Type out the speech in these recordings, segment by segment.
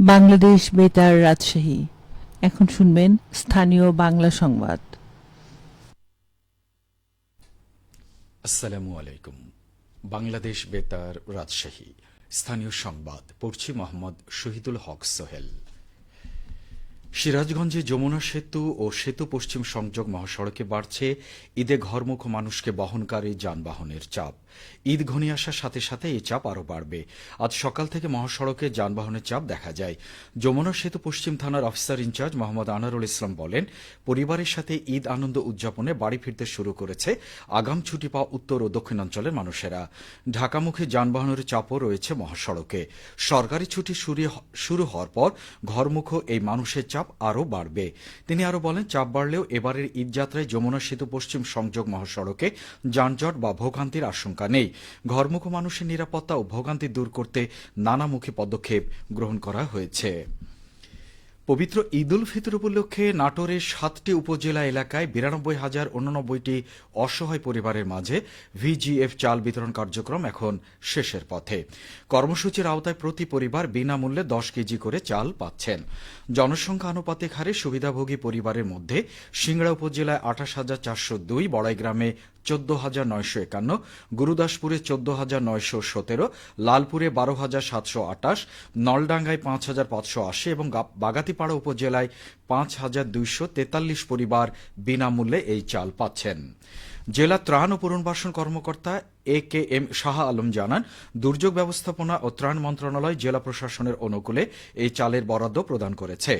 বাংলাদেশ বেতার রাজশাহী। এখন শুনবেন স্থানীয় বাংলা সংবাদ। আসসালামু আলাইকুম। বাংলাদেশ বেতার রাজশাহী। স্থানীয় সংবাদ, পড়ছি মোহাম্মদ শহীদুল হক সোহেল। সিরাজগঞ্জে যমুনা সেতু ও সেতু পশ্চিম সংযোগ মহাসড়কে বাড়ছে। ঈদে ঘরমুখ মানুষকে বহনকারী যানবাহনের চাপ। ঈদ ঘনিয়ে আসার সাথে সাথে এই চাপ আরও বাড়বে। আজ সকাল থেকে মহাসড়কে যানবাহনের চাপ দেখা যায়। যমুনা সেতু পশ্চিম থানার officer in charge Mohammad Anarul Islam বলেন, পরিবারের সাথে ঈদ আনন্দ উদযাপনে বাড়ি ফিরতে শুরু করেছে আগাম ছুটি পাওয়া উত্তর ও দক্ষিণাঞ্চলের মানুষেরা। ঢাকামুখী যানবাহনের চাপও রয়েছে মহাসড়কে। সরকারি ছুটি শুরু হওয়ার পর ঘরমুখ এই মানুষের চাপ আরও বাড়বে। তিনি আরও বলেন, চাপ বাড়লেও এবারের ঈদযাত্রায় যমুনা সেতু পশ্চিম সংযোগ মহাসড়কে যানজট বা ভোগান্তির আশঙ্কা নেই। ঘরমুখ মানুষের নিরাপত্তা ও ভোগান্তি দূর করতে নানামুখী পদক্ষেপ গ্রহণ করা হয়েছে। পবিত্র ঈদ উল ফিতর উপলক্ষে নাটোরের সাতটি উপজেলা এলাকায় বিরানব্বই হাজার উননব্বইটি অসহায় পরিবারের মাঝে ভিজিএফ চাল বিতরণ কার্যক্রম এখন শেষের পথে। কর্মসূচির আওতায় প্রতি পরিবার বিনামূল্যে দশ কেজি করে চাল পাচ্ছেন। জনসংখ্যা আনুপাতিক হারে সুবিধাভোগী পরিবারের মধ্যে সিংড়া উপজেলায় আঠাশ হাজার চারশো দুই বড়াইগ্রামে চোদ্দ হাজার নয়শো একান্ন, গুরুদাসপুরে চোদ্দ হাজার নয়শো সতেরো, লালপুরে বারো হাজার সাতশো আটাশ নলডাঙ্গায় পাঁচ হাজার পাঁচশো আশি এবং বাগাতিপাড়া উপজেলায় পাঁচ হাজার দুইশো তেতাল্লিশ পরিবার বিনামূল্যে এই চাল পাচ্ছেন। জেলা ত্রাণ ও পুনর্বাসন কর্মকর্তা A K M Shah Alam জানান, দুর্যোগ ব্যবস্থাপনা ও ত্রাণ মন্ত্রণালয় জেলা প্রশাসনের অনুকূলে এই চালের বরাদ্দ প্রদান করেছে।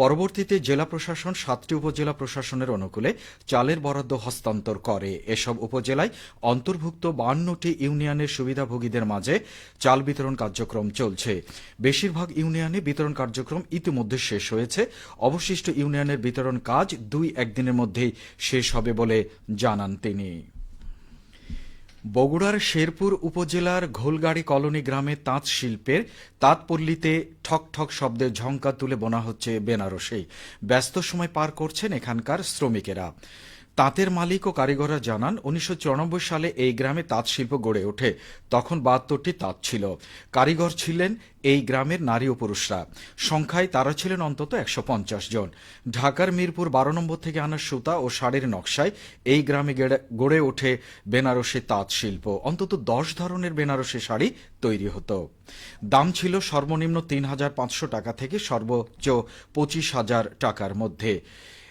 পরবর্তীতে জেলা প্রশাসন সাতটি উপজেলা প্রশাসনের অনুকূলে চালের বরাদ্দ হস্তান্তর করে। এসব উপজেলায় অন্তর্ভুক্ত বান্নটি ইউনিয়নের সুবিধাভোগীদের মাঝে চাল বিতরণ কার্যক্রম চলছে। বেশিরভাগ ইউনিয়নে বিতরণ কার্যক্রম ইতিমধ্যে শেষ হয়েছে। অবশিষ্ট ইউনিয়নের বিতরণ কাজ দুই একদিনের মধ্যেই শেষ হবে বলে জানান তিনি। বগুড়ার শেরপুর উপজেলার ঘোলগাড়ি কলোনি গ্রামে তাঁত শিল্পের তাঁতপল্লীতে ঠক ঠক শব্দে ঝঙ্কা তুলে বোনা হচ্ছে বেনারসে ব্যস্ত সময় পার করছেন এখানকার শ্রমিকেরা। তাঁতের মালিক ও কারিগররা জানান, উনিশশো চুরানব্বই সালে এই গ্রামে তাঁত শিল্প গড়ে ওঠে। তখন বাহাত্তরটি তাঁত ছিল। কারিগর ছিলেন এই গ্রামের নারী ও পুরুষরা। সংখ্যায় তারা ছিলেন অন্তত একশো পঞ্চাশ জন। ঢাকার মিরপুর বারো নম্বর থেকে আনা সুতা ও শাড়ির নকশায় এই গ্রামে গেড়ে- গড়ে ওঠে বেনারসি তাঁত শিল্প। অন্তত দশ ধরনের বেনারসি শাড়ি তৈরি হতো। দাম ছিল সর্বনিম্ন তিন হাজার পাঁচশো টাকা থেকে সর্বোচ্চ পঁচিশ হাজার টাকার মধ্যে।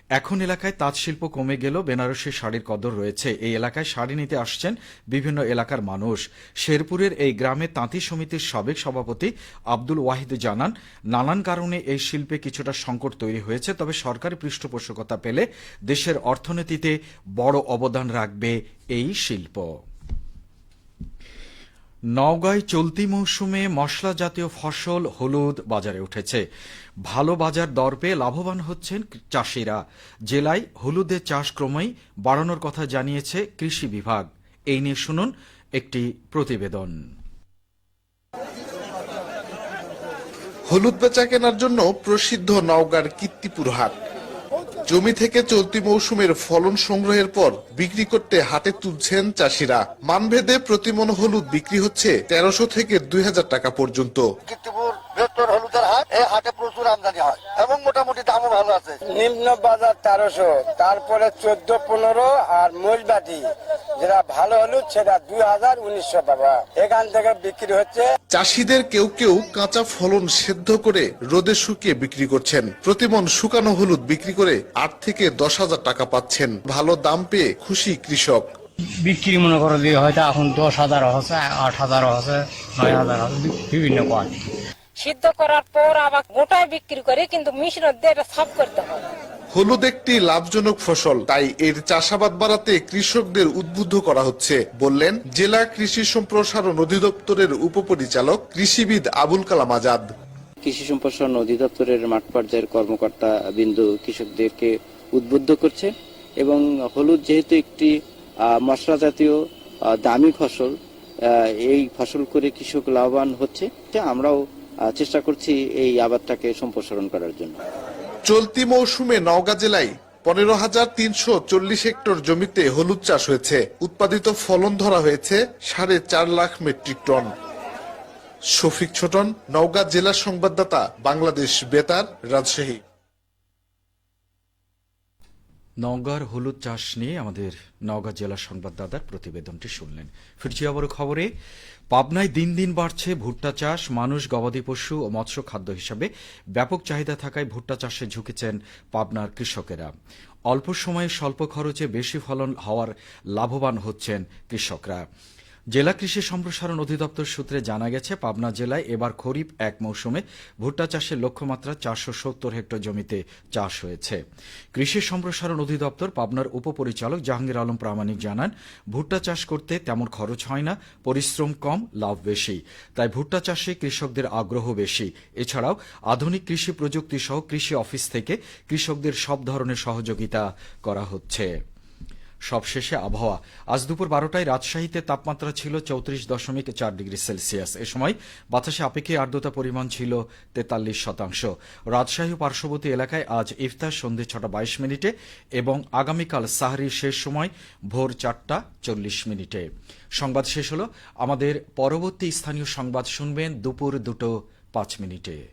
এখন এলাকায় তাঁত শিল্প কমে গেল, বেনারসি শাড়ির কদর রয়েছে। এই এলাকায় শাড়ি নিতে আসছেন বিভিন্ন এলাকার মানুষ। শেরপুরের এই গ্রামে তাঁতি সমিতির সাবেক সভাপতি আব্দুল ওয়াহিদ জানান, নানান কারণে এই শিল্পে কিছুটা সংকট তৈরি হয়েছে, তবে সরকারি পৃষ্ঠপোষকতা পেলে দেশের অর্থনীতিতে বড় অবদান রাখবে এই শিল্প। নওগাঁয় চলতি মৌসুমে মশলা জাতীয় ফসল হলুদ বাজারে উঠেছে। ভালো বাজার দর পেয়ে লাভবান হচ্ছেন চাষিরা। জেলায় হলুদের চাষ ক্রমেই বাড়ানোর কথা জানিয়েছে কৃষি বিভাগ। এই নিয়ে শুনুন একটি প্রতিবেদন। হলুদ বেচা কেনার জন্য প্রসিদ্ধ নওগাঁর কীর্তিপুর হাট। জমি থেকে চলতি মৌসুমের ফলন সংগ্রহের পর বিক্রি করতে হাতে তুলছেন চাষিরা। মানভেদে প্রতি মন হলুদ বিক্রি হচ্ছে তেরোশো থেকে দুই হাজার টাকা পর্যন্ত। হলুদের হাট এই হাটে প্রচুর আমদানি হয় এবং মোটামুটি দামও ভালো আছে নিম্ন বাজার তেরোশো তারপরে চোদ্দ পনেরো আর মূলবাটি যেটা ভালো হলুদ সেটা দুই হাজার উনিশশো টাকা। এখান থেকে বিক্রি হচ্ছে। চাষিদের কেউ কেউ কাঁচা ফলন সেদ্ধ করে রোদে শুকিয়ে বিক্রি করছেন। প্রতিমন শুকানো হলুদ বিক্রি করে আট থেকে দশ হাজার টাকা পাচ্ছেন। ভালো দাম পেয়ে খুশি কৃষক। বিক্রি মনে করো যে হয়তো এখন দশ হাজার হচ্ছে আট হাজার হচ্ছে নয় হাজার হচ্ছে বিভিন্ন কোয়ালিটি। সিদ্ধ করার পর আবার গোটায় বিক্রি করে কিন্তু মিশ্রণ দিয়ে এটা সাফ করতে হয়। হলুদ একটি লাভজনক ফসল তাই এর চাষাবাদ বাড়াতে কৃষকদের উদ্বুদ্ধ করা হচ্ছে বললেন জেলা কৃষি সম্প্রসারণ অধিদপ্তরের উপপরিচালক কৃষিবিদ আবুল কালাম আজাদ। কৃষি সম্প্রসারণ অধিদপ্তরের মাঠ পর্যায়ের কর্মকর্তা বিন্দু কৃষকদেরকে উদ্বুদ্ধ করছে এবং হলুদ যেহেতু একটি মশলা জাতীয় দামি ফসল এই ফসল করে কৃষক লাভবান হচ্ছে। আমরাও চেষ্টা করছি এই আবাদটাকে সম্প্রসারণ করার জন্য। চলতি মৌসুমে নওগাঁ জেলায় পনেরো হাজার তিনশো চল্লিশ হেক্টর জমিতে হলুদ চাষ হয়েছে। উৎপাদিত ফলন ধরা হয়েছে সাড়ে চার লাখ মেট্রিক টন। শফিক ছোটন নওগাঁ জেলা সংবাদদাতা বাংলাদেশ বেতার রাজশাহী। নওগাঁর হলুদ চাষ নিয়ে আমাদের নওগাঁ জেলা সংবাদদাতার প্রতিবেদনটি শুনলেন। ফিরছি আবার খবরে। পাবনায় দিন দিন বাড়ছে ভুট্টা চাষ। মানুষ, গবাদি পশু ও মৎস্য খাদ্য হিসাবে ব্যাপক চাহিদা থাকায় ভুট্টা চাষে ঝুঁকেছেন পাবনার কৃষকেরা। অল্প সময়ে স্বল্প খরচে বেশি ফলন হওয়ার লাভবান হচ্ছেন কৃষকরা। জেলা কৃষি সম্প্রসারণ অধিদপ্তর সূত্রে জানা গেছে, পাবনা জেলায় এবার খরিফ এক মৌসুমে ভুট্টা চাষের লক্ষ্যমাত্রা চারশো সত্তর হেক্টর জমিতে চাষ হয়েছে। কৃষি সম্প্রসারণ অধিদপ্তর পাবনার উপপরিচালক জাহাঙ্গীর আলম প্রামাণিক জানান, ভুট্টা চাষ করতে তেমন খরচ হয় না, পরিশ্রম কম, লাভ বেশি। তাই ভুট্টা চাষে কৃষকদের আগ্রহ বেশি। এছাড়াও আধুনিক কৃষি প্রযুক্তি সহ কৃষি অফিস থেকে কৃষকদের সব ধরনের সহযোগিতা করা হচ্ছে। সবশেষে আবহাওয়া। আজ দুপুর বারোটায় রাজশাহীতে তাপমাত্রা ছিল চৌত্রিশ দশমিক চার ডিগ্রি সেলসিয়াস। এ সময় বাতাসে আপেক্ষিক আর্দ্রতা পরিমাণ ছিল তেতাল্লিশ শতাংশ। রাজশাহী ও পার্শ্ববর্তী এলাকায় আজ ইফতার সন্ধে ছটা বাইশ মিনিটে এবং আগামীকাল সাহরির শেষ সময় ভোর চারটা চল্লিশ মিনিটে। সংবাদ শেষ হল। আমাদের পরবর্তী স্থানীয় সংবাদ শুনবেন দুপুর দুটো পাঁচ মিনিটে।